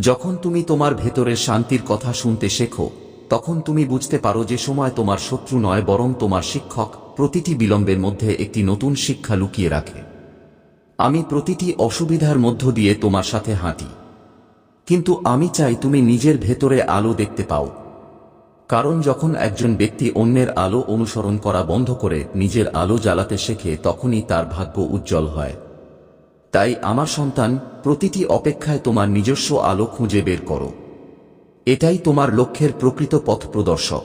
যখন তুমি তোমার ভেতরের শান্তির কথা শুনতে শেখো, তখন তুমি বুঝতে পারো যে সময় তোমার শত্রু নয়, বরং তোমার শিক্ষক প্রতিটি বিলম্বের মধ্যে একটি নতুন শিক্ষা লুকিয়ে রাখে। আমি প্রতিটি অসুবিধার মধ্য দিয়ে তোমার সাথে হাঁটি। কিন্তু আমি চাই তুমি নিজের ভেতরে আলো দেখতে পাও। কারণ যখন একজন ব্যক্তি অন্যের আলো অনুসরণ করা বন্ধ করে নিজের আলো জ্বালাতে শেখে, তখনই তার ভাগ্য উজ্জ্বল হয়। তাই আমার সন্তান, প্রতিটি অপেক্ষায় তোমার নিজস্ব আলো খুঁজে বের করো। এটাই তোমার লক্ষ্যের প্রকৃত পথ প্রদর্শক।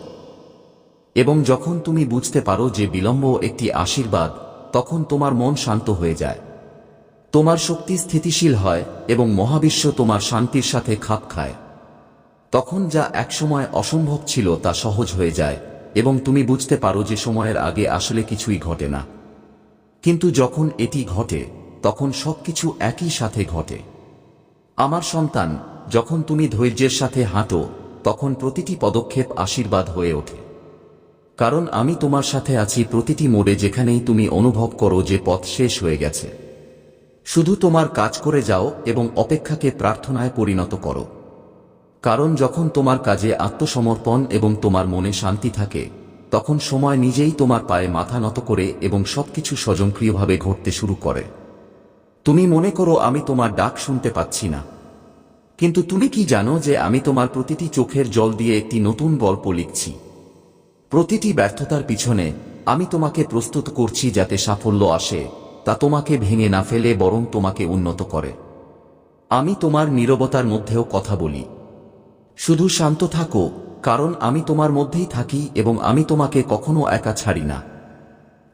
এবং যখন তুমি বুঝতে পারো যে বিলম্ব একটি আশীর্বাদ, তখন তোমার মন শান্ত হয়ে যায়। তোমার শক্তি স্থিতিশীল হয় এবং মহাবিশ্ব তোমার শান্তির সাথে খাপ খায়। তখন যা একসময় অসম্ভব ছিল তা সহজ হয়ে যায় এবং তুমি বুঝতে পারো যে সময়ের আগে আসলে কিছুই ঘটে না। কিন্তু যখন এটি ঘটে তখন সবকিছু একই সাথে ঘটে। আমার সন্তান, যখন তুমি ধৈর্যের সাথে হাঁটো, তখন প্রতিটি পদক্ষেপ আশীর্বাদ হয়ে ওঠে। কারণ আমি তোমার সাথে আছি প্রতিটি মোড়ে যেখানেই তুমি অনুভব করো যে পথ শেষ হয়ে গেছে। শুধু তোমার কাজ করে যাও এবং অপেক্ষাকে প্রার্থনায় পরিণত করো। কারণ যখন তোমার কাজে আত্মসমর্পণ এবং তোমার মনে শান্তি থাকে, তখন সময় নিজেই তোমার পায়ে মাথা নত করে এবং সবকিছু স্বয়ংক্রিয়ভাবে ঘটতে শুরু করে। তুমি মনে করো আমি তোমার ডাক শুনতে পাচ্ছি না। কিন্তু তুমি কি জানো যে আমি তোমার প্রতিটি চোখের জল দিয়ে একটি নতুন গল্প লিখছি? প্রতিটি ব্যর্থতার পিছনে আমি তোমাকে প্রস্তুত করছি যাতে সাফল্য আসে, তা তোমাকে ভেঙে না ফেলে বরং তোমাকে উন্নত করে। আমি তোমার নীরবতার মধ্যেও কথা বলি। শুধু শান্ত থাকো, কারণ আমি তোমার মধ্যেই থাকি এবং আমি তোমাকে কখনো একা ছাড়ি না।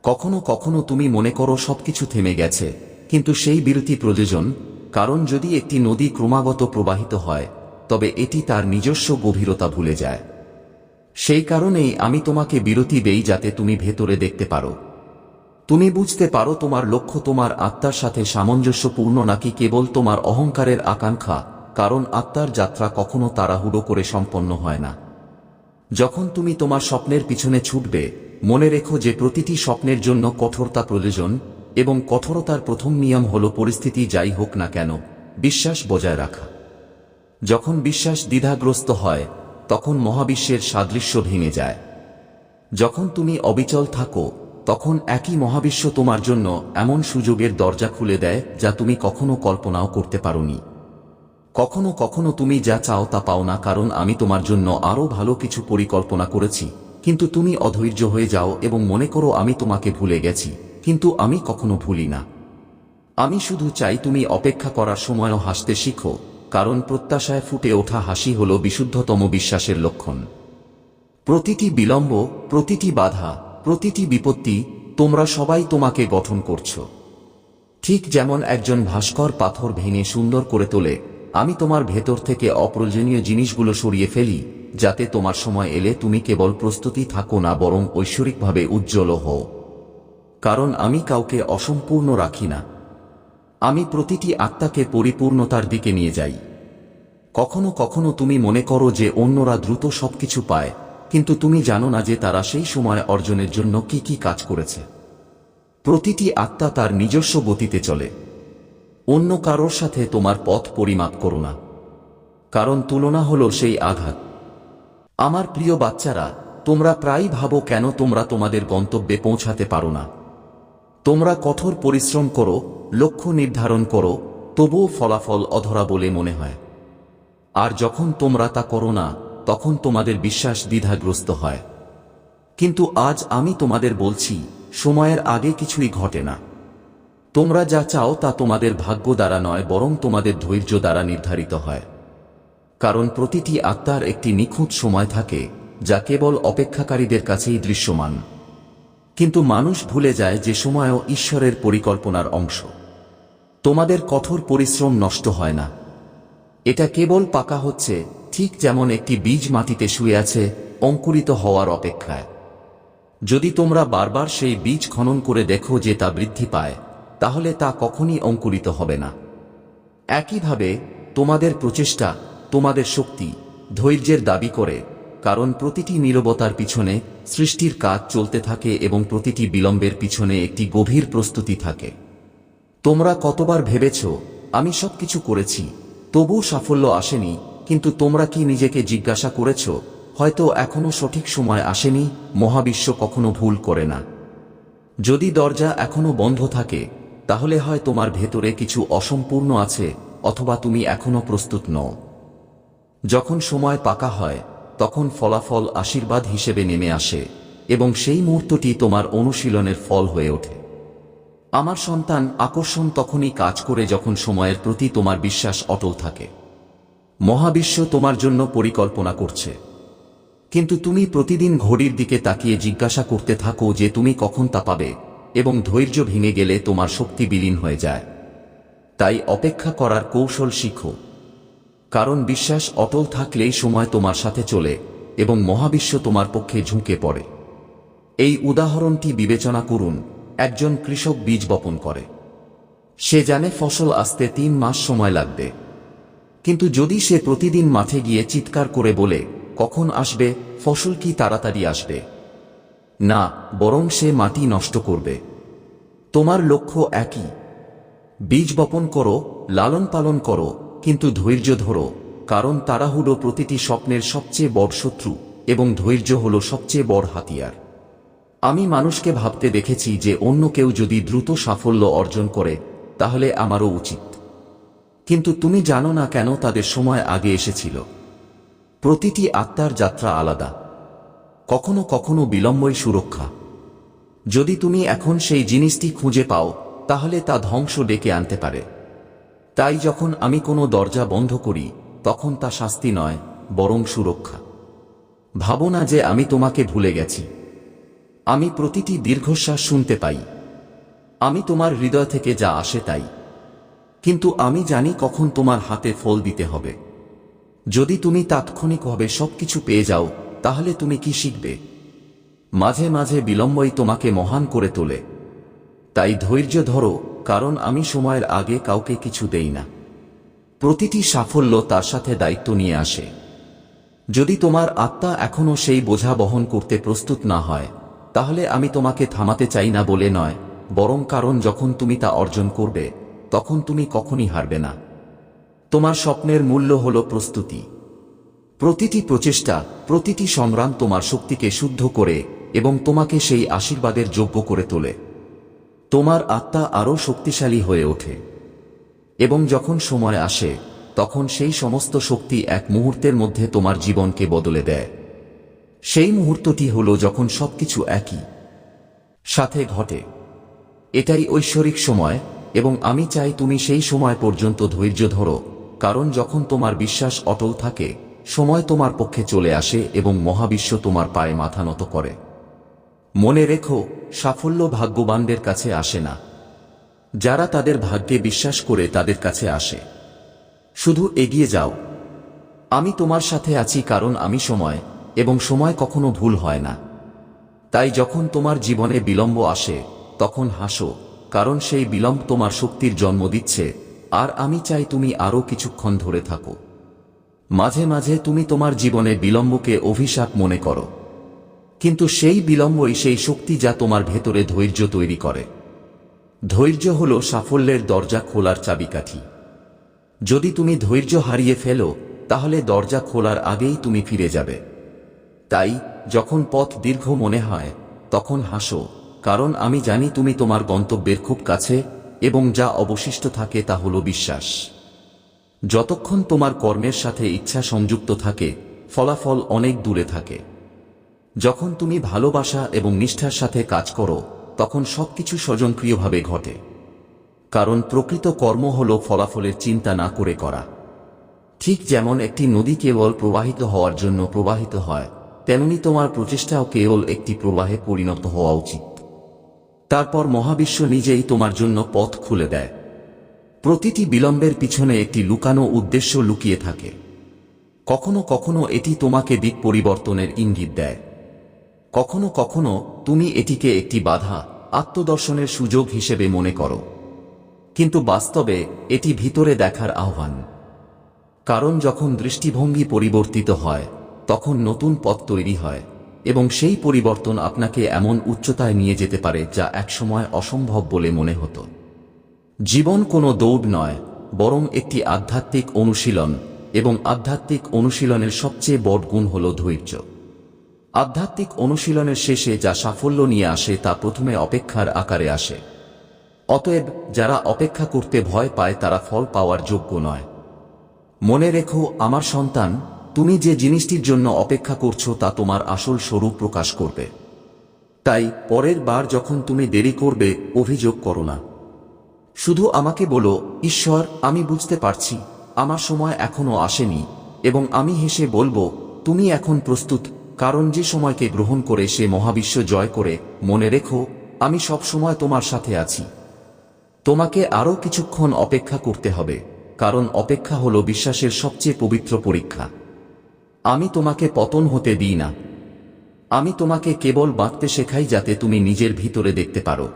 কখনো কখনো তুমি মনে করো সবকিছু থেমে গেছে কিন্তু সেই বিরতি প্রয়োজন, কারণ যদি একটি নদী ক্রমাগত প্রবাহিত হয়, তবে এটি তার নিজস্ব গভীরতা ভুলে যায়। সেই কারণেই আমি তোমাকে বিরতি দেই যাতে তুমি ভেতরে দেখতে পারো। তুমি বুঝতে পারো তোমার লক্ষ্য তোমার আত্মার সাথে সামঞ্জস্যপূর্ণ নাকি কেবল তোমার অহংকারের আকাঙ্ক্ষা, কারণ আত্মার যাত্রা কখনো তাড়াহুড়ো করে সম্পন্ন হয় না। যখন তুমি তোমার স্বপ্নের পিছনে ছুটবে, মনে রেখো যে প্রতিটি স্বপ্নের জন্য কঠোরতা প্রয়োজন এবং কঠোরতার প্রথম নিয়ম হল পরিস্থিতি যাই হোক না কেন, বিশ্বাস বজায় রাখা। যখন বিশ্বাস দ্বিধাগ্রস্ত হয়, তখন মহাবিশ্বের সাদৃশ্য ভেঙে যায়। যখন তুমি অবিচল থাকো, তখন একই মহাবিশ্ব তোমার জন্য এমন সুযোগের দরজা খুলে দেয় যা তুমি কখনো কল্পনাও করতে পারোনি। কখনো কখনো তুমি যা চাও তা পাও না, কারণ আমি তোমার জন্য আরও ভালো কিছু পরিকল্পনা করেছি, কিন্তু তুমি অধৈর্য হয়ে যাও এবং মনে করো আমি তোমাকে ভুলে গেছি। কিন্তু আমি কখনো ভুলি না। আমি শুধু চাই তুমি অপেক্ষা করার সময়ও হাসতে শিখো, কারণ প্রত্যাশায় ফুটে ওঠা হাসি হল বিশুদ্ধতম বিশ্বাসের লক্ষণ। প্রতিটি বিলম্ব, প্রতিটি বাধা, প্রতিটি বিপত্তি তোমরা সবাই তোমাকে গঠন করছ। ঠিক যেমন একজন ভাস্কর পাথর ভেঙে সুন্দর করে তোলে, আমি তোমার ভেতর থেকে অপ্রয়োজনীয় জিনিসগুলো সরিয়ে ফেলি, যাতে তোমার সময় এলে তুমি কেবল প্রস্তুতি থাকো না, বরং ঐশ্বরিকভাবে উজ্জ্বল হও। কারণ আমি কাউকে অসম্পূর্ণ রাখি না। আমি প্রতিটি আত্মাকে পরিপূর্ণতার দিকে নিয়ে যাই। কখনো কখনো তুমি মনে করো যে অন্যরা দ্রুত সবকিছু পায়, কিন্তু তুমি জানো না যে তারা সেই সময় অর্জনের জন্য কি কি কাজ করেছে। প্রতিটি আত্মা তার নিজস্ব গতিতে চলে। অন্য কারোর সাথে তোমার পথ পরিমাপ করো না। কারণ তুলনা হলো সেই আঘাত। আমার প্রিয় বাচ্চারা, তোমরা প্রায়ই ভাবো কেন তোমরা তোমাদের গন্তব্যে পৌঁছাতে পারো না। তোমরা কঠোর পরিশ্রম করো, লক্ষ্য নির্ধারণ করো, তবুও ফলাফল অধরা বলে মনে হয়। আর যখন তোমরা তা করো না, তখন তোমাদের বিশ্বাস দ্বিধাগ্রস্ত হয়। কিন্তু আজ আমি তোমাদের বলছি, সময়ের আগে কিছুই ঘটে না। তোমরা যা চাও তা তোমাদের ভাগ্য দ্বারা নয়, বরং তোমাদের ধৈর্য দ্বারা নির্ধারিত হয়। কারণ প্রতিটি আত্মার একটি নিখুঁত সময় থাকে, যা কেবল অপেক্ষাকারীদের কাছেই দৃশ্যমান। কিন্তু মানুষ ভুলে যায় যে সময়ও ঈশ্বরের পরিকল্পনার অংশ। তোমাদের কঠোর পরিশ্রম নষ্ট হয় না। এটা কেবল পাকা হচ্ছে, ঠিক যেমন একটি বীজ মাটিতে শুয়ে আছে, অঙ্কুরিত হওয়ার অপেক্ষায়। যদি তোমরা বারবার সেই বীজ খনন করে দেখো যে তা বৃদ্ধি পায়, তাহলে তা কখনই অঙ্কুরিত হবে না। একইভাবে, তোমাদের প্রচেষ্টা, তোমাদের শক্তি, ধৈর্যের দাবি করে কারণ প্রতিটি নীরবতার পিছনে সৃষ্টির কাজ চলতে থাকে এবং প্রতিটি বিলম্বের পিছনে একটি গভীর প্রস্তুতি থাকে। তোমরা কতবার ভেবেছ, আমি সবকিছু করেছি তবু সাফল্য আসেনি, কিন্তু তোমরা কি নিজেকে জিজ্ঞাসা করেছ, হয়তো এখনও সঠিক সময় আসেনি, মহাবিশ্ব কখনো ভুল করে না। যদি দরজা এখনও বন্ধ থাকে, তাহলে হয় তোমার ভেতরে কিছু অসম্পূর্ণ আছে, অথবা তুমি এখনও প্রস্তুত নও। যখন সময় পাকা হয় তখন ফলাফল আশীর্বাদ হিসেবে নেমে আসে এবং সেই মুহূর্তটি তোমার অনুশীলনের ফল হয়ে ওঠে। আমার সন্তান আকর্ষণ তখনই কাজ করে যখন সময়ের প্রতি তোমার বিশ্বাস অটল থাকে। মহাবিশ্ব তোমার জন্য পরিকল্পনা করছে। কিন্তু তুমি প্রতিদিন ঘড়ির দিকে তাকিয়ে জিজ্ঞাসা করতে থাকো যে তুমি কখন তা পাবে এবং ধৈর্য ভেঙে গেলে তোমার শক্তি বিলীন হয়ে যায়। তাই অপেক্ষা করার কৌশল শিখো। কারণ বিশ্বাস অটল থাকলেই সময় তোমার সাথে চলে এবং মহাবিশ্ব তোমার পক্ষে ঝুঁকে পড়ে। এই উদাহরণটি বিবেচনা করুন, একজন কৃষক বীজ বপন করে। সে জানে ফসল আসতে তিন মাস সময় লাগবে। কিন্তু যদি সে প্রতিদিন মাঠে গিয়ে চিৎকার করে বলে, কখন আসবে? ফসল কি তাড়াতাড়ি আসবে? না, বরং সে মাটি নষ্ট করবে। তোমার লক্ষ্য একই। বীজ বপন করো, লালন পালন করো কিন্তু ধৈর্য ধরো, কারণ তারা হল প্রতিটি স্বপ্নের সবচেয়ে বড় শত্রু, এবং ধৈর্য হল সবচেয়ে বড় হাতিয়ার। আমি মানুষকে ভাবতে দেখেছি যে অন্য কেউ যদি দ্রুত সাফল্য অর্জন করে, তাহলে আমারও উচিত। কিন্তু তুমি জানো না কেন তাদের সময় আগে এসেছিল। প্রতিটি আত্মার যাত্রা আলাদা। কখনো কখনো বিলম্বই সুরক্ষা। যদি তুমি এখন সেই জিনিসটি খুঁজে পাও, তাহলে তা ধ্বংস ডেকে আনতে পারে। তাই যখন আমি কোনো দরজা বন্ধ করি, তখন তা শাস্তি নয়, বরং সুরক্ষা। ভাবো না যে আমি তোমাকে ভুলে গেছি। আমি প্রতিটি দীর্ঘশ্বাস শুনতে পাই। আমি তোমার হৃদয় থেকে যা আসে তাই। কিন্তু আমি জানি কখন তোমার হাতে ফল দিতে হবে। যদি তুমি তাৎক্ষণিকভাবে সবকিছু পেয়ে যাও, তাহলে তুমি কি শিখবে? মাঝে মাঝে বিলম্বই তোমাকে মহান করে তোলে। তাই ধৈর্য ধরো কারণ আমি সময়ের আগে কাউকে কিছু দেই না। প্রতিটি সাফল্য তার সাথে দায়িত্ব নিয়ে আসে। যদি তোমার আত্মা এখনও সেই বোঝা বহন করতে প্রস্তুত না হয়, তাহলে আমি তোমাকে থামাতে চাই না বলে নয়, বরং কারণ যখন তুমি তা অর্জন করবে, তখন তুমি কখনই হারবে না। তোমার স্বপ্নের মূল্য হল প্রস্তুতি। প্রতিটি প্রচেষ্টা, প্রতিটি সংগ্রাম তোমার শক্তিকে শুদ্ধ করে এবং তোমাকে সেই আশীর্বাদের যোগ্য করে তোলে। তোমার আত্মা আরও শক্তিশালী হয়ে ওঠে। এবং যখন সময় আসে, তখন সেই সমস্ত শক্তি এক মুহূর্তের মধ্যে তোমার জীবনকে বদলে দেয়। সেই মুহূর্তটি হল যখন সবকিছু একই, সাথে ঘটে। এটাই ঐশ্বরিক সময়, এবং আমি চাই তুমি সেই সময় পর্যন্ত ধৈর্য ধরো, কারণ যখন তোমার বিশ্বাস অটল থাকে, সময় তোমার পক্ষে চলে আসে এবং মহাবিশ্ব তোমার পায়ে মাথা নত করে। মনে রেখো, সাফল্য ভাগ্যবানদের কাছে আসে না। যারা তাদের ভাগ্যে বিশ্বাস করে তাদের কাছে আসে। শুধু এগিয়ে যাও। আমি তোমার সাথে আছি কারণ আমি সময় এবং সময় কখনো ভুল হয় না। তাই যখন তোমার জীবনে বিলম্ব আসে, তখন হাসো, কারণ সেই বিলম্ব তোমার শক্তির জন্ম দিচ্ছে, আর আমি চাই তুমি আরও কিছুক্ষণ ধরে থাকো। মাঝে মাঝে তুমি তোমার জীবনে বিলম্বকে অভিশাপ মনে করো। কিন্তু সেই বিলম্বই সেই শক্তি যা তোমার ভেতরে ধৈর্য তৈরি করে। ধৈর্য হল সাফল্যের দরজা খোলার চাবিকাঠি। যদি তুমি ধৈর্য হারিয়ে ফেলো, তাহলে দরজা খোলার আগেই তুমি ফিরে যাবে। তাই, যখন পথ দীর্ঘ মনে হয়, তখন হাসো, কারণ আমি জানি তুমি তোমার গন্তব্যের খুব কাছে, এবং যা অবশিষ্ট থাকে তা হল বিশ্বাস। যতক্ষণ তোমার কর্মের সাথে ইচ্ছা সংযুক্ত থাকে, ফলাফল অনেক দূরে থাকে। যখন তুমি ভালোবাসা এবং নিষ্ঠার সাথে কাজ করো, তখন সবকিছু স্বজনক্রিয়ভাবে ঘটে। কারণ প্রকৃত কর্ম হল ফলাফলের চিন্তা না করে করা। ঠিক যেমন একটি নদী কেবল প্রবাহিত হওয়ার জন্য প্রবাহিত হয়, তেমনি তোমার প্রচেষ্টাও কেবল একটি প্রবাহে পরিণত হওয়া উচিত। তারপর মহাবিশ্ব নিজেই তোমার জন্য পথ খুলে দেয়। প্রতিটি বিলম্বের পিছনে একটি লুকানো উদ্দেশ্য লুকিয়ে থাকে। কখনো কখনো এটি তোমাকে দিক পরিবর্তনের ইঙ্গিত দেয়। কখনো কখনো তুমি এটিকে একটি বাধা, আত্মদর্শনের সুযোগ হিসেবে মনে করো। কিন্তু বাস্তবে এটি ভিতরে দেখার আহ্বান। কারণ যখন দৃষ্টিভঙ্গি পরিবর্তিত হয়, তখন নতুন পথ তৈরি হয়, এবং সেই পরিবর্তন আপনাকে এমন উচ্চতায় নিয়ে যেতে পারে যা একসময় অসম্ভব বলে মনে হতো। জীবন কোনো দৌড় নয়, বরং একটি আধ্যাত্মিক অনুশীলন, এবং আধ্যাত্মিক অনুশীলনের সবচেয়ে বড় গুণ হল ধৈর্য। আধ্যাত্মিক অনুশীলনের শেষে যা সাফল্য নিয়ে আসে তা প্রথমে অপেক্ষার আকারে আসে। অতএব, যারা অপেক্ষা করতে ভয় পায় তারা ফল পাওয়ার যোগ্য নয়। মনে রেখো, আমার সন্তান, তুমি যে জিনিসটির জন্য অপেক্ষা করছ তা তোমার আসল স্বরূপ প্রকাশ করবে। তাই, পরের বার যখন তুমি দেরি করবে, অভিযোগ করো না। শুধু আমাকে বলো, ঈশ্বর, আমি বুঝতে পারছি, আমার সময় এখনও আসেনি, এবং আমি হেসে বলব, তুমি এখন প্রস্তুত কারণ যে সময়কে গ্রহণ করে সে মহাবিশ্ব জয় করে, মনে রেখো, আমি সব সময় তোমার সাথে আছি। তোমাকে আরও কিছুক্ষণ অপেক্ষা করতে হবে, কারণ অপেক্ষা হল বিশ্বাসের সবচেয়ে পবিত্র পরীক্ষা। আমি তোমাকে পতন হতে দিই না। আমি তোমাকে কেবল বাঁচতে শেখাই যাতে তুমি নিজের ভিতরে দেখতে পারো।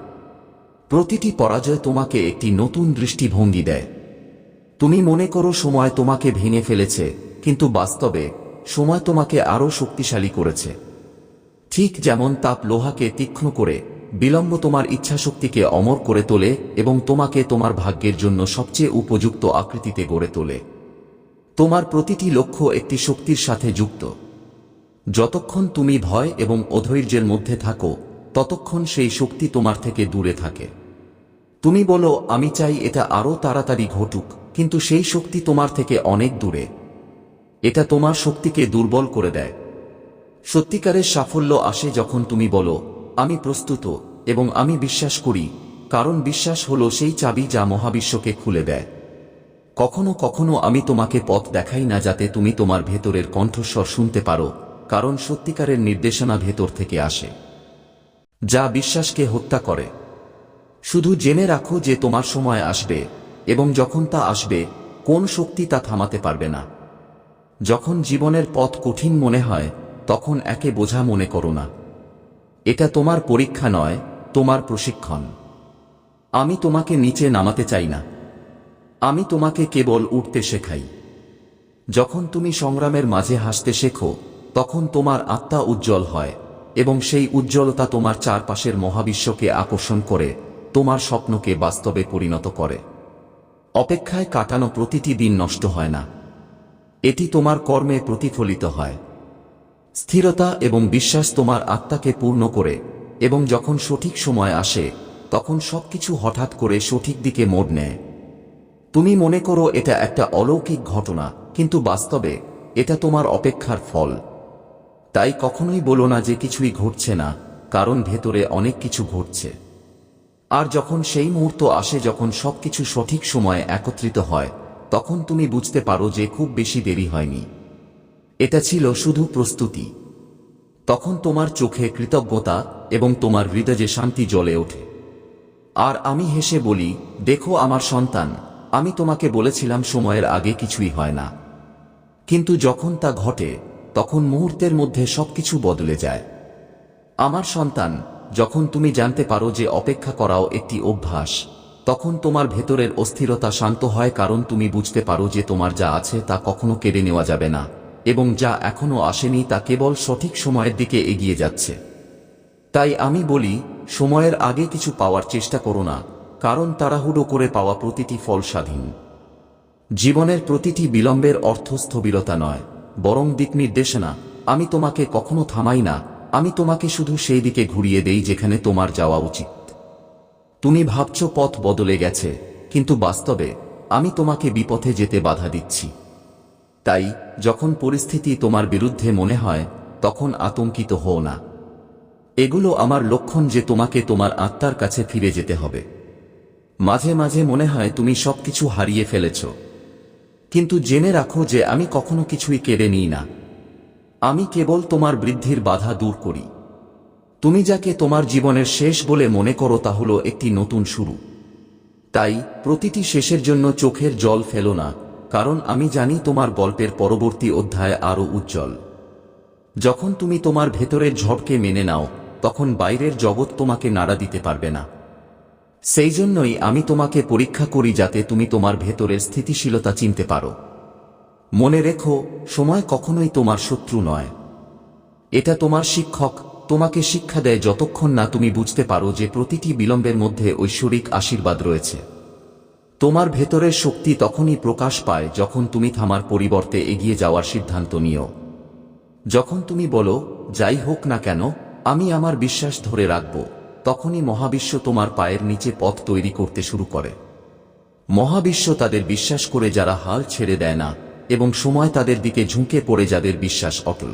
প্রতিটি পরাজয় তোমাকে একটি নতুন দৃষ্টিভঙ্গি দেয়। তুমি মনে করো সময় তোমাকে ভেঙে ফেলেছে, কিন্তু বাস্তবে সময় তোমাকে আরও শক্তিশালী করেছে। ঠিক যেমন তাপ লোহাকে তীক্ষ্ণ করে, বিলম্ব তোমার ইচ্ছাশক্তিকে অমর করে তোলে এবং তোমাকে তোমার ভাগ্যের জন্য সবচেয়ে উপযুক্ত আকৃতিতে গড়ে তোলে। তোমার প্রতিটি লক্ষ্য একটি শক্তির সাথে যুক্ত। যতক্ষণ তুমি ভয় এবং অধৈর্যের মধ্যে থাকো, ততক্ষণ সেই শক্তি তোমার থেকে দূরে থাকে। তুমি বলো, আমি চাই এটা আরও তাড়াতাড়ি ঘটুক, কিন্তু সেই শক্তি তোমার থেকে অনেক দূরে। এটা তোমার শক্তিকে দুর্বল করে দেয়। সত্যিকারের সাফল্য আসে যখন তুমি বলো, আমি প্রস্তুত এবং আমি বিশ্বাস করি, কারণ বিশ্বাস হলো সেই চাবি যা মহাবিশ্বকে খুলে দেয়। কখনো কখনো আমি তোমাকে পথ দেখাই না যাতে তুমি তোমার ভেতরের কণ্ঠস্বর শুনতে পারো, কারণ সত্যিকারের নির্দেশনা ভেতর থেকে আসে। যা বিশ্বাসকে হত্যা করে। শুধু জেনে রাখো যে তোমার সময় আসবে এবং যখন তা আসবে, কোন শক্তি তা থামাতে পারবে না। যখন জীবনের পথ কঠিন মনে হয়, তখন একে বোঝা মনে করো না। এটা তোমার পরীক্ষা নয়, তোমার প্রশিক্ষণ। আমি তোমাকে নিচে নামাতে চাই না। আমি তোমাকে কেবল উঠতে শেখাই। যখন তুমি সংগ্রামের মাঝে হাসতে শেখো, তখন তোমার আত্মা উজ্জ্বল হয় এবং সেই উজ্জ্বলতা তোমার চারপাশের মহাবিশ্বকে আকর্ষণ করে, তোমার স্বপ্নকে বাস্তবে পরিণত করে। অপেক্ষায় কাটানো প্রতিটি দিন নষ্ট হয় না। এটি তোমার কর্মে প্রতিফলিত হয়। স্থিরতা এবং বিশ্বাস তোমার আত্মাকে পূর্ণ করে, এবং যখন সঠিক সময় আসে, তখন সবকিছু হঠাৎ করে সঠিক দিকে মোড় নেয়। তুমি মনে করো এটা একটা অলৌকিক ঘটনা, কিন্তু বাস্তবে এটা তোমার অপেক্ষার ফল। তাই কখনোই বলো না যে কিছুই ঘটছে না, কারণ ভেতরে অনেক কিছু ঘটছে। আর যখন সেই মুহূর্ত আসে যখন সবকিছু সঠিক সময়ে একত্রিত হয় তখন তুমি বুঝতে পারো যে খুব বেশি দেরি হয়নি। এটা ছিল শুধু প্রস্তুতি। তখন তোমার চোখে কৃতজ্ঞতা এবং তোমার হৃদয়ে শান্তি জ্বলে ওঠে। আর আমি হেসে বলি, দেখো আমার সন্তান, আমি তোমাকে বলেছিলাম সময়ের আগে কিছুই হয় না। কিন্তু যখন তা ঘটে, তখন মুহূর্তের মধ্যে সবকিছু বদলে যায়। আমার সন্তান, যখন তুমি জানতে পারো যে অপেক্ষা করাও একটি অভ্যাস তখন তোমার ভেতরের অস্থিরতা শান্ত হয় কারণ তুমি বুঝতে পারো যে তোমার যা আছে তা কখনো কেড়ে নেওয়া যাবে না, এবং যা এখনও আসেনি তা কেবল সঠিক সময়ের দিকে এগিয়ে যাচ্ছে। তাই আমি বলি, সময়ের আগে কিছু পাওয়ার চেষ্টা করো না, কারণ তাড়াহুড়ো করে পাওয়া প্রতিটি ফল স্বাধীন। জীবনের প্রতিটি বিলম্বের অর্থ স্থবিরতা নয়, বরং দিক নির্দেশনা, আমি তোমাকে কখনো থামাই না, আমি তোমাকে শুধু সেই দিকে ঘুরিয়ে দেই যেখানে তোমার যাওয়া উচিত। তুমি ভাবছ পথ বদলে গেছে, কিন্তু বাস্তবে আমি তোমাকে বিপথে যেতে বাধা দিচ্ছি। তাই যখন পরিস্থিতি তোমার বিরুদ্ধে মনে হয়, তখন আতঙ্কিত হও না। এগুলো আমার লক্ষণ যে তোমাকে তোমার আত্মার কাছে ফিরে যেতে হবে। মাঝে মাঝে মনে হয় তুমি সবকিছু হারিয়ে ফেলেছ। কিন্তু জেনে রাখো যে আমি কখনো কিছুই কেড়ে নিই না। আমি কেবল তোমার বৃদ্ধির বাধা দূর করি। তুমি যাকে তোমার জীবনের শেষ বলে মনে করো তা হলো একটি নতুন শুরু। তাই, প্রতিটি শেষের জন্য চোখের জল ফেলো না, কারণ আমি জানি তোমার গল্পের পরবর্তী অধ্যায় আরও উজ্জ্বল। যখন তুমি তোমার ভেতরের ঝড়কে মেনে নাও, তখন বাইরের জগৎ তোমাকে নাড়া দিতে পারবে না। সেই জন্যই আমি তোমাকে পরীক্ষা করি যাতে তুমি তোমার ভেতরের স্থিতিশীলতা চিনতে পারো। মনে রেখো, সময় কখনোই তোমার শত্রু নয়। এটা তোমার শিক্ষক তোমাকে শিক্ষা দেয় যতক্ষণ না তুমি বুঝতে পারো যে প্রতিটি বিলম্বের মধ্যে ঐশ্বরিক আশীর্বাদ রয়েছে। তোমার ভেতরের শক্তি তখনই প্রকাশ পায় যখন তুমি থামার পরিবর্তে এগিয়ে যাওয়ার সিদ্ধান্ত নিও। যখন তুমি বলো, যাই হোক না কেন, আমি আমার বিশ্বাস ধরে রাখব, তখনই মহাবিশ্ব তোমার পায়ের নিচে পথ তৈরি করতে শুরু করে। মহাবিশ্ব তাদের বিশ্বাস করে যারা হাল ছেড়ে দেয় না, এবং সময় তাদের দিকে ঝুঁকে পড়ে যাদের বিশ্বাস অটল।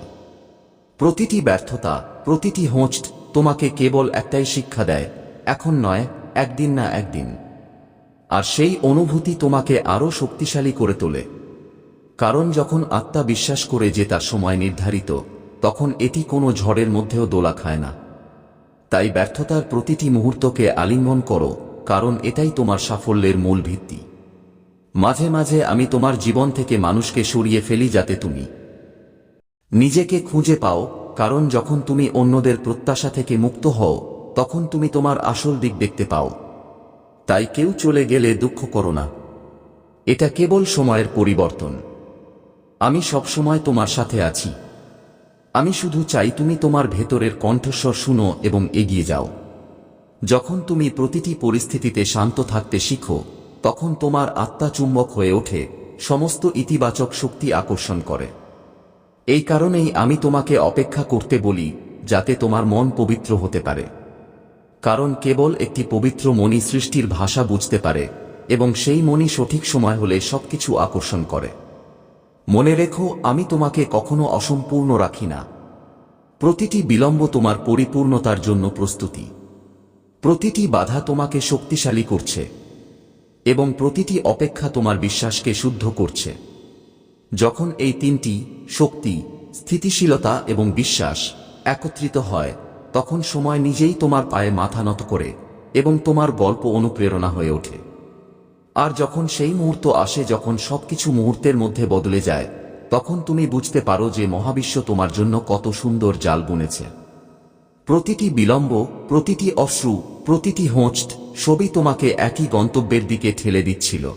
প্রতিটি ব্যর্থতা, প্রতিটি হোঁচট তোমাকে কেবল একটাই শিক্ষা দেয়, এখন নয়, একদিন না একদিন। আর সেই অনুভূতি তোমাকে আরও শক্তিশালী করে তোলে। কারণ যখন আত্মা বিশ্বাস করে যে তার সময় নির্ধারিত, তখন এটি কোনো ঝড়ের মধ্যেও দোলা খায় না। তাই ব্যর্থতার প্রতিটি মুহূর্তকে আলিঙ্গন করো, কারণ এটাই তোমার সাফল্যের মূল ভিত্তি। মাঝে মাঝে আমি তোমার জীবন থেকে মানুষকে সরিয়ে ফেলি যাতে তুমি নিজেকে খুঁজে পাও, কারণ যখন তুমি অন্যদের প্রত্যাশা থেকে মুক্ত হও, তখন তুমি তোমার আসল দিক দেখতে পাও। তাই কেউ চলে গেলে দুঃখ করো না। এটা কেবল সময়ের পরিবর্তন। আমি সবসময় তোমার সাথে আছি। আমি শুধু চাই তুমি তোমার ভেতরের কণ্ঠস্বর শুনো এবং এগিয়ে যাও। যখন তুমি প্রতিটি পরিস্থিতিতে শান্ত থাকতে শিখো, তখন তোমার আত্মা চুম্বক হয়ে ওঠে, সমস্ত ইতিবাচক শক্তি আকর্ষণ করে। এই কারণেই আমি তোমাকে অপেক্ষা করতে বলি, যাতে তোমার মন পবিত্র হতে পারে। কারণ কেবল একটি পবিত্র মনি সৃষ্টির ভাষা বুঝতে পারে, এবং সেই মনি সঠিক সময় হলে সবকিছু আকর্ষণ করে। মনে রেখো, আমি তোমাকে কখনো অসম্পূর্ণ রাখি না। প্রতিটি বিলম্ব তোমার পরিপূর্ণতার জন্য প্রস্তুতি। প্রতিটি বাধা তোমাকে শক্তিশালী করছে, এবং প্রতিটি অপেক্ষা তোমার বিশ্বাসকে শুদ্ধ করছে। যখন এই তিনটি শক্তি, স্থিতিশীলতা এবং বিশ্বাস একত্রিত হয়, তখন সময় নিজেই তোমার পায়ে মাথা নত করে এবং তোমার গল্প অনুপ্রেরণা হয়ে ওঠে। আর যখন সেই মুহূর্ত আসে যখন সবকিছু মুহূর্তের মধ্যে বদলে যায়, তখন তুমি বুঝতে পারো যে মহাবিশ্ব তোমার জন্য কত সুন্দর জাল বুনেছে। প্রতিটি বিলম্ব, প্রতিটি অশ্রু, প্রতিটি হোঁচট সবই তোমাকে একই গন্তব্যের দিকে ঠেলে দিচ্ছিল।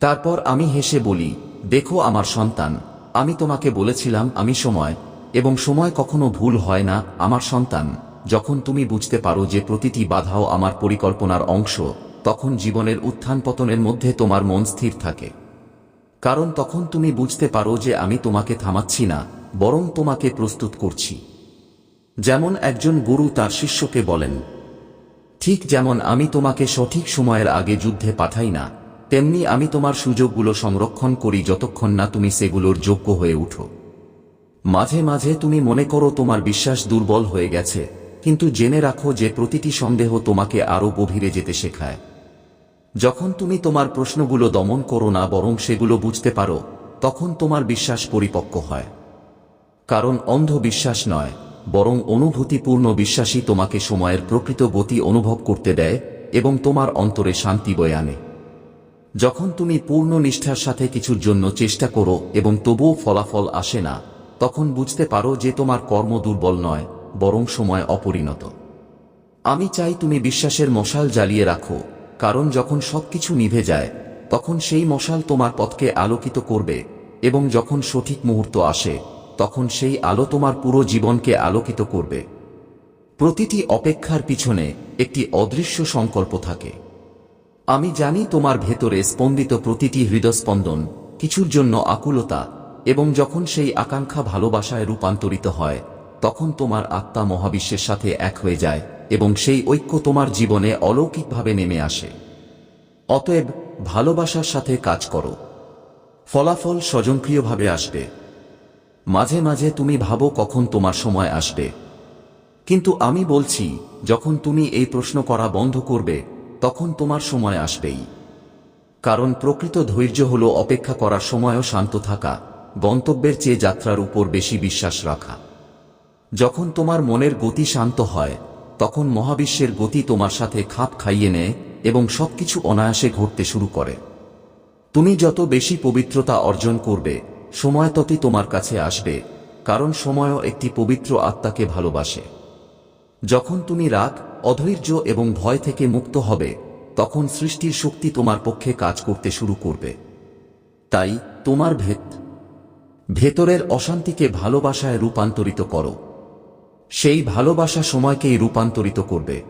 তারপর আমি হেসে বলি দেখো আমার সন্তান, আমি তোমাকে বলেছিলাম আমি সময়, এবং সময় কখনো ভুল হয় না, আমার সন্তান। যখন তুমি বুঝতে পারো যে প্রতিটি বাধাও আমার পরিকল্পনার অংশ, তখন জীবনের উত্থান পতনের মধ্যে তোমার মন স্থির থাকে। কারণ তখন তুমি বুঝতে পারো যে আমি তোমাকে থামাচ্ছি না, বরং তোমাকে প্রস্তুত করছি। যেমন একজন গুরু তার শিষ্যকে বলেন, ঠিক যেমন আমি তোমাকে সঠিক সময়ের আগে যুদ্ধে পাঠাই না তেমনি আমি তোমার সুযোগগুলো সংরক্ষণ করি যতক্ষণ না তুমি সেগুলোর যোগ্য হয়ে উঠো। মাঝে মাঝে তুমি মনে করো তোমার বিশ্বাস দুর্বল হয়ে গেছে, কিন্তু জেনে রাখো যে প্রতিটি সন্দেহ তোমাকে আরও গভীরে যেতে শেখায়। যখন তুমি তোমার প্রশ্নগুলো দমন করো না বরং সেগুলো বুঝতে পারো, তখন তোমার বিশ্বাস পরিপক্ক হয়। কারণ অন্ধ বিশ্বাস নয়, বরং অনুভূতিপূর্ণ বিশ্বাসই তোমাকে সময়ের প্রকৃত গতি অনুভব করতে দেয় এবং তোমার অন্তরে শান্তি বয়ে আনে। যখন তুমি পূর্ণ নিষ্ঠার সাথে কিছুর জন্য চেষ্টা করো এবং তবুও ফলাফল আসে না, তখন বুঝতে পারো যে তোমার কর্ম দুর্বল নয়, বরং সময় অপরিণত। আমি চাই তুমি বিশ্বাসের মশাল জ্বালিয়ে রাখো, কারণ যখন সবকিছু নিভে যায়, তখন সেই মশাল তোমার পথকে আলোকিত করবে, এবং যখন সঠিক মুহূর্ত আসে, তখন সেই আলো তোমার পুরো জীবনকে আলোকিত করবে। প্রতিটি অপেক্ষার পিছনে একটি অদৃশ্য সংকল্প থাকে। আমি জানি তোমার ভেতরে স্পন্দিত প্রতিটি হৃদস্পন্দন, কিছুর জন্য আকুলতা, এবং যখন সেই আকাঙ্ক্ষা ভালোবাসায় রূপান্তরিত হয়, তখন তোমার আত্মা মহাবিশ্বের সাথে এক হয়ে যায়, এবং সেই ঐক্য তোমার জীবনে অলৌকিকভাবে নেমে আসে। অতএব ভালোবাসার সাথে কাজ করো। ফলাফল স্বজনপ্রিয়ভাবে আসবে। মাঝে মাঝে তুমি ভাবো কখন তোমার সময় আসবে। কিন্তু আমি বলছি, যখন তুমি এই প্রশ্ন করা বন্ধ করবে তখন তোমার সময় আসবেই। কারণ প্রকৃত ধৈর্য হল অপেক্ষা করার সময়ও শান্ত থাকা, গন্তব্যের চেয়ে যাত্রার উপর বেশি বিশ্বাস রাখা। যখন তোমার মনের গতি শান্ত হয়, তখন মহাবিশ্বের গতি তোমার সাথে খাপ খাইয়ে নেয় এবং সবকিছু অনায়াসে ঘটতে শুরু করে। তুমি যত বেশি পবিত্রতা অর্জন করবে, সময় ততই তোমার কাছে আসবে, কারণ সময়ও একটি পবিত্র আত্মাকে ভালোবাসে। যখন তুমি রাগ অধৈর্য এবং ভয় থেকে মুক্ত হবে, তখন সৃষ্টির শক্তি তোমার পক্ষে কাজ করতে শুরু করবে। তাই তোমার ভেদ ভেতরের অশান্তিকে ভালোবাসায় রূপান্তরিত করো। সেই ভালোবাসা সময়কেই রূপান্তরিত করবে।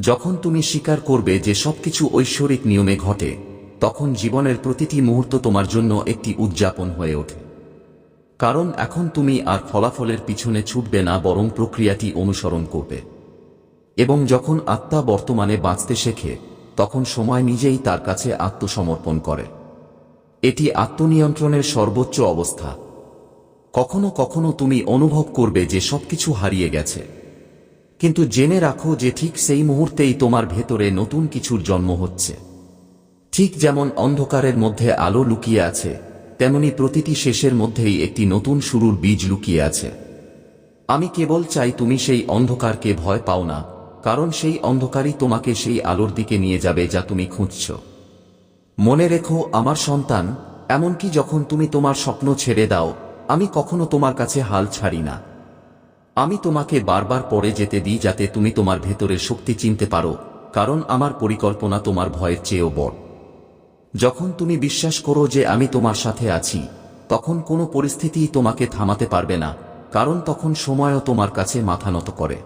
যখন তুমি স্বীকার করবে যে সবকিছু ঐশ্বরিক নিয়মে ঘটে, তখন জীবনের প্রতিটি মুহূর্ত তোমার জন্য একটি উদযাপন হয়ে ওঠে। কারণ এখন তুমি আর ফলাফলের পিছনে ছুটবে না, বরং প্রক্রিয়াটি অনুসরণ করবে। এবং যখন আত্মা বর্তমানে বাঁচতে শেখে, তখন সময় নিজেই তার কাছে আত্মসমর্পণ করে। এটি আত্মনিয়ন্ত্রণের সর্বোচ্চ অবস্থা। কখনো কখনো তুমি অনুভব করবে যে সবকিছু হারিয়ে গেছে। কিন্তু জেনে রাখো যে ঠিক সেই মুহূর্তেই তোমার ভেতরে নতুন কিছুর জন্ম হচ্ছে। ঠিক যেমন অন্ধকারের মধ্যে আলো লুকিয়ে আছে, তেমনি প্রতিটি শেষের মধ্যেই একটি নতুন শুরুর বীজ লুকিয়ে আছে। আমি কেবল চাই তুমি সেই অন্ধকারকে ভয় পাও না কারণ সেই অন্ধকারই তোমাকে সেই আলোর দিকে নিয়ে যাবে যা তুমি খুঁজছ। মনে রেখো, আমার সন্তান, এমনকি যখন তুমি তোমার স্বপ্ন ছেড়ে দাও, আমি কখনো তোমার কাছে হাল ছাড়ি না। আমি তোমাকে বারবার পরে যেতে দিই যাতে তুমি তোমার ভেতরের শক্তি চিনতে পারো, কারণ আমার পরিকল্পনা তোমার ভয়ের চেয়েও বড়। যখন তুমি বিশ্বাস করো যে আমি তোমার সাথে আছি, তখন কোনো পরিস্থিতিই তোমাকে থামাতে পারবে না, কারণ তখন সময়ও তোমার কাছে মাথা নত করে।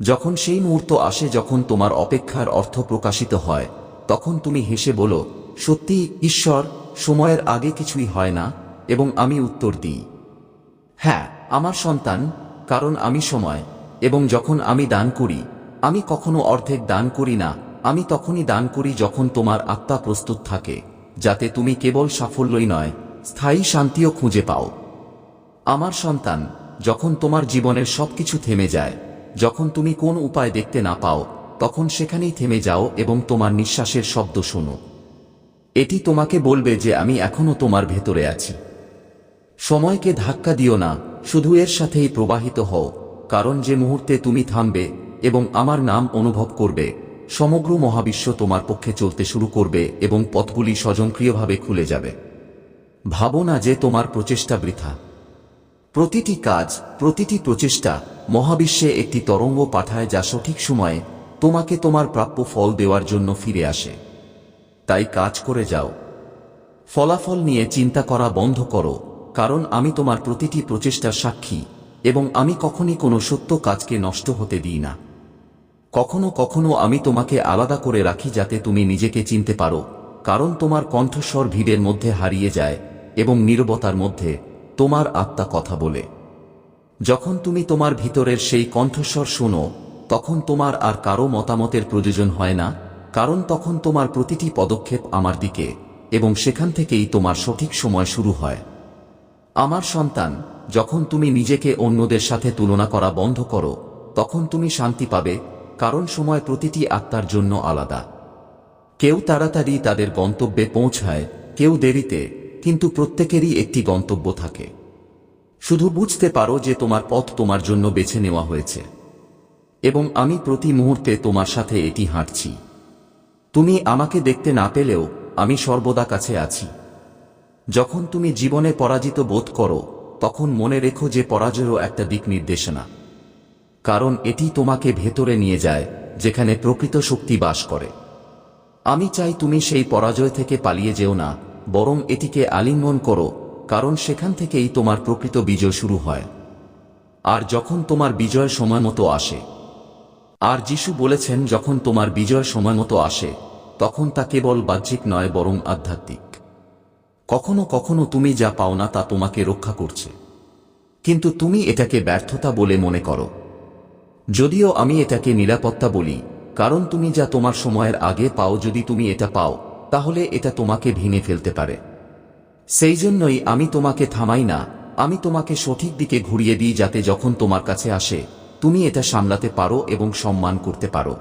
যখন সেই মুহূর্ত আসে যখন তোমার অপেক্ষার অর্থ প্রকাশিত হয়, তখন তুমি হেসে বলো, সত্যি, ঈশ্বর, সময়ের আগে কিছুই হয় না এবং আমি উত্তর দিই। হ্যাঁ আমার সন্তান, কারণ আমি সময়, এবং যখন আমি দান করি, আমি কখনো অর্ধেক দান করি না, আমি তখনই দান করি যখন তোমার আত্মা প্রস্তুত থাকে, যাতে তুমি কেবল সাফল্যই নয়, স্থায়ী শান্তিও খুঁজে পাও। আমার সন্তান, যখন তোমার জীবনের সবকিছু থেমে যায় যখন তুমি কোন উপায় দেখতে না পাও, তখন সেখানেই থেমে যাও এবং তোমার নিঃশ্বাসের শব্দ শোনো। এটি তোমাকে বলবে যে আমি এখনও তোমার ভেতরে আছি। সময়কে ধাক্কা দিও না, শুধু এর সাথেই প্রবাহিত হও, কারণ যে মুহূর্তে তুমি থামবে এবং আমার নাম অনুভব করবে, সমগ্র মহাবিশ্ব তোমার পক্ষে চলতে শুরু করবে এবং পথগুলি স্বজনক্রিয়ভাবে খুলে যাবে। ভাবো না যে তোমার প্রচেষ্টা বৃথা। প্রতিটি কাজ, প্রতিটি প্রচেষ্টা মহাবিশ্বে একটি তরঙ্গ পাঠায় যা সঠিক সময়ে তোমাকে তোমার প্রাপ্য ফল দেওয়ার জন্য ফিরে আসে। তাই কাজ করে যাও। ফলাফল নিয়ে চিন্তা করা বন্ধ করো, কারণ আমি তোমার প্রতিটি প্রচেষ্টার সাক্ষী এবং আমি কখনই কোনো সত্য কাজকে নষ্ট হতে দিই না। কখনো কখনো আমি তোমাকে আলাদা করে রাখি যাতে তুমি নিজেকে চিনতে পারো, কারণ তোমার কণ্ঠস্বর ভিড়ের মধ্যে হারিয়ে যায় এবং নীরবতার মধ্যে তোমার আত্মা কথা বলে। যখন তুমি তোমার ভিতরের সেই কণ্ঠস্বর শোনো, তখন তোমার আর কারও মতামতের প্রয়োজন হয় না, কারণ তখন তোমার প্রতিটি পদক্ষেপ আমার দিকে এবং সেখান থেকেই তোমার সঠিক সময় শুরু হয়। আমার সন্তান, যখন তুমি নিজেকে অন্যদের সাথে তুলনা করা বন্ধ করো, তখন তুমি শান্তি পাবে, কারণ সময় প্রতিটি আত্মার জন্য আলাদা। কেউ তাড়াতাড়ি তাদের গন্তব্যে পৌঁছায়, কেউ দেরিতে কিন্তু প্রত্যেকেরই একটি গন্তব্য থাকে। শুধু বুঝতে পারো যে তোমার পথ তোমার জন্য বেছে নেওয়া হয়েছে। এবং আমি প্রতি মুহূর্তে তোমার সাথে এটি হাঁটছি। তুমি আমাকে দেখতে না পেলেও আমি সর্বদা কাছে আছি। যখন তুমি জীবনে পরাজিত বোধ করো, তখন মনে রেখো যে পরাজয়ও একটা দিক নির্দেশনা। কারণ এটি তোমাকে ভেতরে নিয়ে যায়, যেখানে প্রকৃত শক্তি বাস করে। আমি চাই তুমি সেই পরাজয় থেকে পালিয়ে যেও না বরং এটিকে আলিঙ্গন করো, কারণ সেখান থেকেই তোমার প্রকৃত বিজয় শুরু হয়। আর যখন তোমার বিজয় সময় মতো আসে, আর যিশু বলেছেন যখন তোমার বিজয় সময় মতো আসে, তখন তা কেবল বাহ্যিক নয়, বরং আধ্যাত্মিক। কখনো কখনো তুমি যা পাও না তা তোমাকে রক্ষা করছে। কিন্তু তুমি এটাকে ব্যর্থতা বলে মনে করো। যদিও আমি এটাকে নিরাপত্তা বলি, কারণ তুমি যা তোমার সময়ের আগে পাও যদি তুমি এটা পাও তাহলে এটা তোমাকে ভেঙে ফেলতে পারে। সেই জন্যই আমি তোমাকে থামাই না, আমি তোমাকে সঠিক দিকে ঘুরিয়ে দিই যাতে যখন তোমার কাছে আসে, তুমি এটা সামলাতে পারো এবং সম্মান করতে পারো।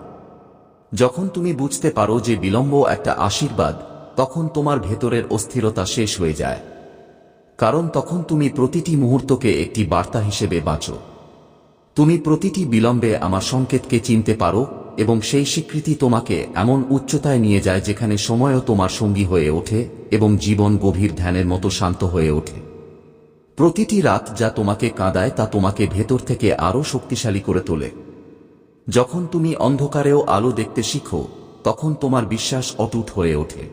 যখন তুমি বুঝতে পারো যে বিলম্ব একটা আশীর্বাদ, তখন তোমার ভেতরের অস্থিরতা শেষ হয়ে যায়। কারণ তখন তুমি প্রতিটি মুহূর্তকে একটি বার্তা হিসেবে বাঁচো। তুমি প্রতিটি বিলম্বে আমার সংকেতকে চিনতে পারো এবং সেই স্বীকৃতি তোমাকে এমন উচ্চতায় নিয়ে যায় যেখানে সময়ও তোমার সঙ্গী হয়ে ওঠে এবং জীবন গভীর ধ্যানের মতো শান্ত হয়ে ওঠে। প্রতিটি রাত যা তোমাকে কাঁদায় তা তোমাকে ভেতর থেকে আরও শক্তিশালী করে তোলে। যখন তুমি অন্ধকারেও আলো দেখতে শিখো, তখন তোমার বিশ্বাস অটুট হয়ে ওঠে।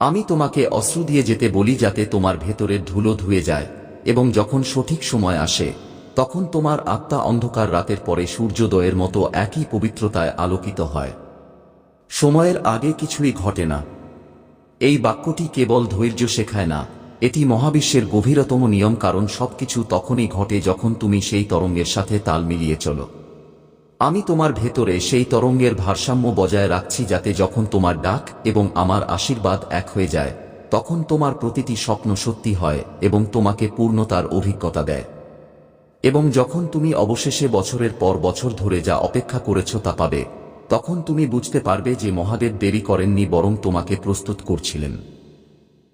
আমি তোমাকে অশ্রু দিয়ে যেতে বলি যাতে তোমার ভেতরের ধুলো ধুয়ে যায় এবং যখন সঠিক সময় আসে তখন তোমার আত্মা অন্ধকার রাতের পরে সূর্যোদয়ের মতো একই পবিত্রতায় আলোকিত হয়। সময়ের আগে কিছুই ঘটে না। এই বাক্যটি কেবল ধৈর্য শেখায় না, এটি মহাবিশ্বের গভীরতম নিয়ম, কারণ সবকিছু তখনই ঘটে যখন তুমি সেই তরঙ্গের সাথে তাল মিলিয়ে চলো। আমি তোমার ভেতরে সেই তরঙ্গের ভারসাম্য বজায় রাখছি যাতে যখন তোমার ডাক এবং আমার আশীর্বাদ এক হয়ে যায়, তখন তোমার প্রতিটি স্বপ্ন সত্যি হয় এবং তোমাকে পূর্ণতার অভিজ্ঞতা দেয়। এবং যখন তুমি অবশেষে বছরের পর বছর ধরে যা অপেক্ষা করেছ তা পাবে, তখন তুমি বুঝতে পারবে যে মহাদেব দেরি করেননি বরং তোমাকে প্রস্তুত করছিলেন।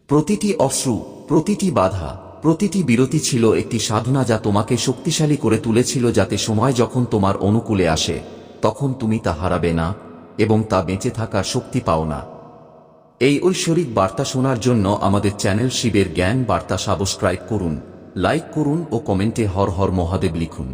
প্রতিটি অশ্রু, প্রতিটি বাধা, প্রতিটি বিরতি ছিল একটি সাধনা যা তোমাকে শক্তিশালী করে তুলেছিল যাতে সময় যখন তোমার অনুকূলে আসে, তখন তুমি তা হারাবে না এবং তা বেঁচে থাকার শক্তি পাও না। এই ঐশ্বরিক বার্তা শোনার জন্য আমাদের চ্যানেল শিবের জ্ঞান বার্তা সাবস্ক্রাইব করুন। লাইক করুন ও কমেন্টে হর হর মহাদেব লিখুন।